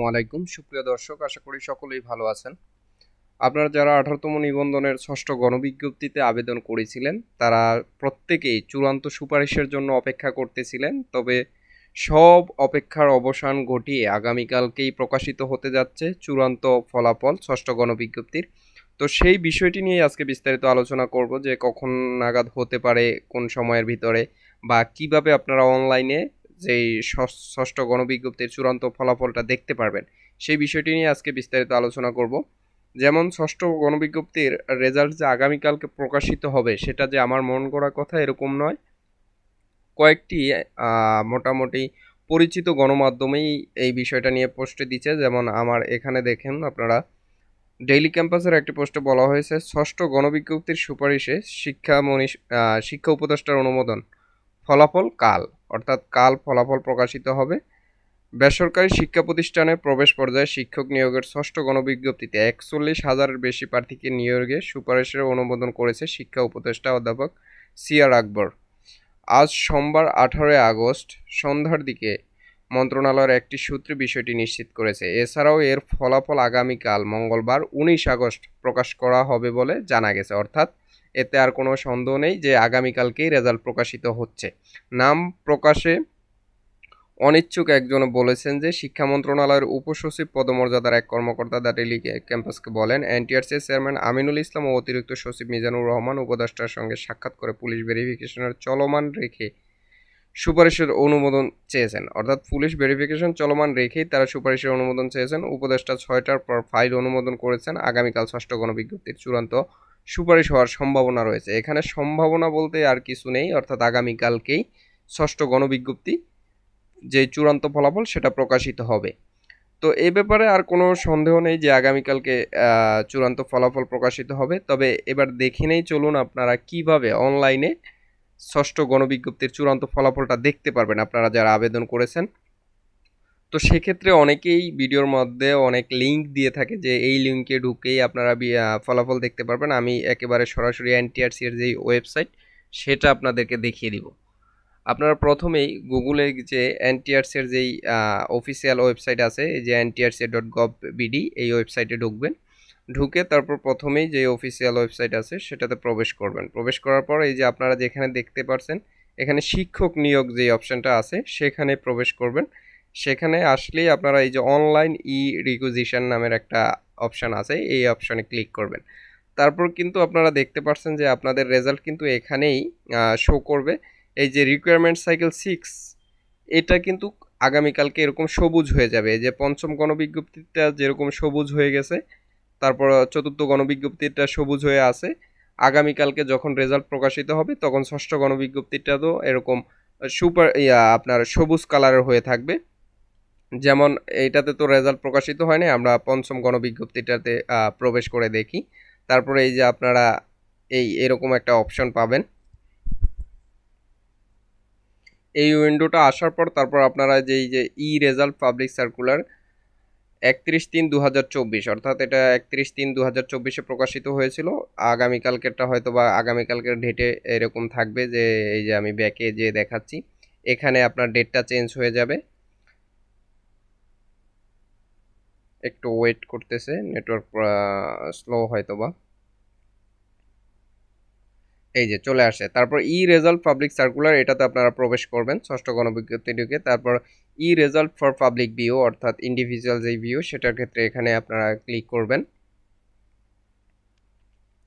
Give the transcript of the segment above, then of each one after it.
আসসালামু আলাইকুম। সুপ্রিয় দর্শক, আশা করি সকলেই ভালো আছেন। আপনারা যারা আঠারোতম নিবন্ধনের ষষ্ঠ গণবিজ্ঞপ্তিতে আবেদন করেছিলেন, তারা প্রত্যেকেই চূড়ান্ত সুপারিশের জন্য অপেক্ষা করতেছিলেন, তবে সব অপেক্ষার অবসান ঘটিয়ে আগামীকালকেই প্রকাশিত হতে যাচ্ছে চূড়ান্ত ফলাফল ষষ্ঠ গণবিজ্ঞপ্তির। তো সেই বিষয়টি নিয়ে আজকে বিস্তারিত আলোচনা করব যে কখন নাগাদ হতে পারে, কোন সময়ের ভিতরে, বা কীভাবে আপনারা অনলাইনে যেই ষষ্ঠ গণবিজ্ঞপ্তির চূড়ান্ত ফলাফলটা দেখতে পারবেন। সেই বিষয়টি নিয়ে আজকে বিস্তারিত আলোচনা করব। যেমন ষষ্ঠ গণবিজ্ঞপ্তির রেজাল্ট যে আগামীকালকে প্রকাশিত হবে, সেটা যে আমার মন করা কথা এরকম নয়। কয়েকটি মোটামুটি পরিচিত গণমাধ্যমেই এই বিষয়টা নিয়ে পোস্টে দিচ্ছে। যেমন আমার এখানে দেখেন আপনারা, ডেইলি ক্যাম্পাসের একটি পোস্টে বলা হয়েছে, ষষ্ঠ গণবিজ্ঞপ্তির সুপারিশে শিক্ষা মনীষ শিক্ষা উপদেষ্টার অনুমোদন। ফলাফল কাল, অর্থাৎ কাল ফলাফল প্রকাশিত হবে। বেসরকারি শিক্ষা প্রতিষ্ঠানে প্রবেশ পর্যায়ে শিক্ষক নিয়োগের ষষ্ঠ গণবিজ্ঞপ্তিতে একচল্লিশ হাজারের বেশি প্রার্থীকে নিয়োগে সুপারিশের অনুমোদন করেছে শিক্ষা উপদেষ্টা অধ্যাপক সিআর আকবর। আজ সোমবার আঠারোই আগস্ট, সন্ধ্যার দিকে মন্ত্রণালয়ের একটি সূত্রে বিষয়টি নিশ্চিত করেছে। এছাড়াও এর ফলাফল আগামীকাল মঙ্গলবার উনিশ আগস্ট প্রকাশ করা হবে বলে জানা গেছে, অর্থাৎ এতে আর কোনো সন্দেহ নেই যে আগামীকালকেই রেজাল্ট প্রকাশিত হচ্ছে। নাম প্রকাশে অনিচ্ছুক একজন বলেছেন যে শিক্ষা মন্ত্রণালয়ের উপসচিব পদমর্যাদার এক কর্মকর্তা দ্য ডেলি ক্যাম্পাসকে বলেন, এনটিআরসি চেয়ারম্যান আমিনুল ইসলাম ও অতিরিক্ত সচিব মিজানুর রহমান উপদেষ্টার সঙ্গে সাক্ষাৎ করে পুলিশ ভেরিফিকেশনের চলমান রেখে সুপারিশের অনুমোদন চেয়েছেন। অর্থাৎ পুলিশ ভেরিফিকেশন চলমান রেখেই তারা সুপারিশের অনুমোদন চেয়েছেন। উপদেষ্টা ছয়টার পর ফাইল অনুমোদন করেছেন। আগামীকাল ষষ্ঠ গণবিজ্ঞপ্তির চূড়ান্ত সুপারিশ হওয়ার সম্ভাবনা রয়েছে। এখানে সম্ভাবনা বলতে আর কিছু নেই, অর্থাৎ আগামীকালকেই ষষ্ঠ গণবিজ্ঞপ্তি যে চূড়ান্ত ফলাফল সেটা প্রকাশিত হবে। তো এই ব্যাপারে আর কোনো সন্দেহ নেই যে আগামীকালকে চূড়ান্ত ফলাফল প্রকাশিত হবে। তবে এবার দেখে নেই চলুন আপনারা কীভাবে অনলাইনে ষষ্ঠ গণবিজ্ঞপ্তির চূড়ান্ত ফলাফলটা দেখতে পারবেন। আপনারা যারা আবেদন করেছেন তো সেক্ষেত্রে অনেকেই ভিডিওর মধ্যে অনেক লিংক দিয়ে থাকে যে এই লিঙ্কে ঢুকেই আপনারা ফলাফল দেখতে পারবেন। আমি একেবারে সরাসরি এনটিআরসি এর যেই ওয়েবসাইট সেটা আপনাদেরকে দেখিয়ে দিব। আপনারা প্রথমেই গুগলে যে এনটিআরসি এর যেই অফিসিয়াল ওয়েবসাইট আছে, এই যে এনটিআরসি ডট গভ বিডি এই ওয়েবসাইটে ঢুকবেন। ঢুকে তারপর প্রথমেই যে অফিসিয়াল ওয়েবসাইট আছে, সেটাতে প্রবেশ করবেন। প্রবেশ করার পর এই যে আপনারা যেখানে দেখতে পারছেন, এখানে শিক্ষক নিয়োগ যে অপশনটা আছে, সেখানে প্রবেশ করবেন। সেখানে আসলেই আপনারা এই যে অনলাইন ই রিকুইজিশন নামের একটা অপশান আছে, এই অপশানে ক্লিক করবেন। তারপর কিন্তু আপনারা দেখতে পাচ্ছেন যে আপনাদের রেজাল্ট কিন্তু এখানেই শো করবে। এই যে রিকোয়ারমেন্ট সাইকেল সিক্স এটা কিন্তু আগামীকালকে এরকম সবুজ হয়ে যাবে। যে পঞ্চম গণবিজ্ঞপ্তিটা যেরকম সবুজ হয়ে গেছে, তারপর চতুর্থ গণবিজ্ঞপ্তিটা সবুজ হয়ে আছে। আগামীকালকে যখন রেজাল্ট প্রকাশিত হবে, তখন ষষ্ঠ গণবিজ্ঞপ্তিটা তো এরকম সুপার আপনার সবুজ কালারের হয়ে থাকবে। যেমন এইটাতে তো রেজাল্ট প্রকাশিত হয়নি, আমরা পঞ্চম গণবিজ্ঞপ্তিটাতে প্রবেশ করে দেখি। তারপরে এই যে আপনারা এই এরকম একটা অপশন পাবেন। এই উইন্ডোটা আসার পর তারপর আপনারা যে, এই যে ই রেজাল্ট পাবলিক সার্কুলার একত্রিশ তিন দু হাজার চব্বিশ, অর্থাৎ এটা একত্রিশ তিন দু হাজার চব্বিশে প্রকাশিত হয়েছিল। আগামীকালকেরটা হয়তো বা আগামীকালকের ডেটে এরকম থাকবে যে, এই যে আমি ব্যাকে যে দেখাচ্ছি। এখানে আপনার ডেটটা চেঞ্জ হয়ে যাবে। একটু ওয়েট করতেছে নেটওয়ার্ক স্লো হয়তো বা এই যে চলে আসে। তারপর ই রেজাল্ট পাবলিক সার্কুলার এটাতে আপনারা প্রবেশ করবেন, ষষ্ঠ গণবিজ্ঞপ্তি ঢুকে। তারপর e result for public view অর্থাৎ ইন্ডিভিজুয়াল যে ভিউ সেটার ক্ষেত্রে এখানে আপনারা ক্লিক করবেন।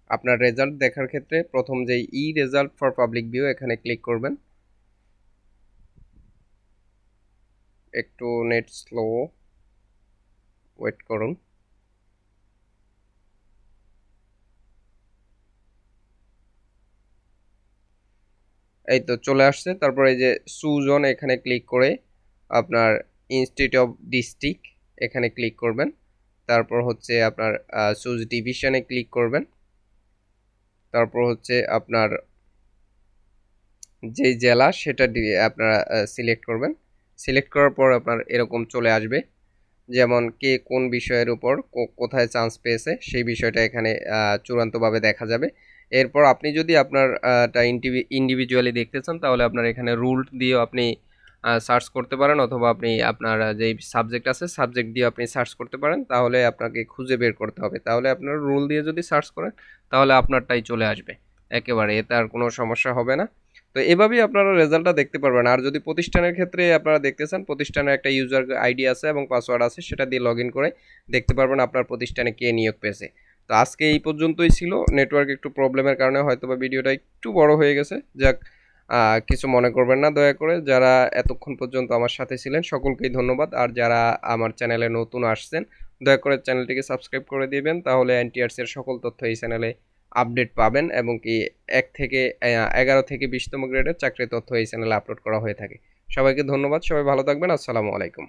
আপনার রেজাল্ট দেখার ক্ষেত্রে প্রথম যে e result for public view এখানে ক্লিক করবেন। একটু নেট স্লো ওয়েট করুন। এই তো চলে আসছে। তারপর এই যে সুজন, এখানে ক্লিক করে আপনার ইনস্টিটিউট অফ ডিস্ট্রিক্ট এখানে ক্লিক করবেন। তারপর হচ্ছে আপনার সুজ ডিভিশনে ক্লিক করবেন। তারপর হচ্ছে আপনার যে জেলা সেটা আপনারা সিলেক্ট করবেন। সিলেক্ট করার পর আপনার এরকম চলে আসবে। যেমন কে কোন বিষয়ের উপর কোথায় চান্স পেয়েছে, সেই বিষয়টা এখানে চূড়ান্তভাবে দেখা যাবে। এরপর আপনি যদি আপনার ইন্ডিভিজুয়ালি দেখতে চান, তাহলে আপনার এখানে রুল দিয়েও আপনি সার্চ করতে পারেন অথবা আপনি আপনার যেই সাবজেক্ট আছে, সাবজেক্ট দিয়ে আপনি সার্চ করতে পারেন, তাহলে আপনাকে খুঁজে বের করতে হবে। তাহলে আপনার রুল দিয়ে যদি সার্চ করেন, তাহলে আপনারটাই চলে আসবে। একেবারে, এতে আর কোনো সমস্যা হবে না। তো এভাবেই আপনারা রেজাল্টটা দেখতে পারবেন। আর যদি প্রতিষ্ঠানের ক্ষেত্রে আপনারা দেখতে চান প্রতিষ্ঠানের একটা ইউজার আইডি আছে এবং পাসওয়ার্ড আছে, সেটা দিয়ে লগ করে দেখতে পারবেন আপনার প্রতিষ্ঠানে কে নিয়োগ পেয়েছে। তো আজকে এই পর্যন্তই ছিল। নেটওয়ার্ক একটু প্রবলেমের কারণে হয়তো বা ভিডিওটা একটু বড় হয়ে গেছে। যাক কিছু মনে করবেন না, দয়া করে। যারা এতক্ষণ পর্যন্ত আমার সাথে ছিলেন, সকলকেই ধন্যবাদ। আর যারা আমার চ্যানেলে নতুন আসছেন, দয়া করে চ্যানেলটিকে সাবস্ক্রাইব করে দিবেন। তাহলে এনটিআরসি এর সকল তথ্য এই চ্যানেলে আপডেট পাবেন এবং কি এক থেকে এগারো থেকে বিশতম গ্রেডের চাকরির তথ্য এই চ্যানেলে আপলোড করা হয়ে থাকে। সবাইকে ধন্যবাদ, সবাই ভালো থাকবেন, আসসালামু আলাইকুম।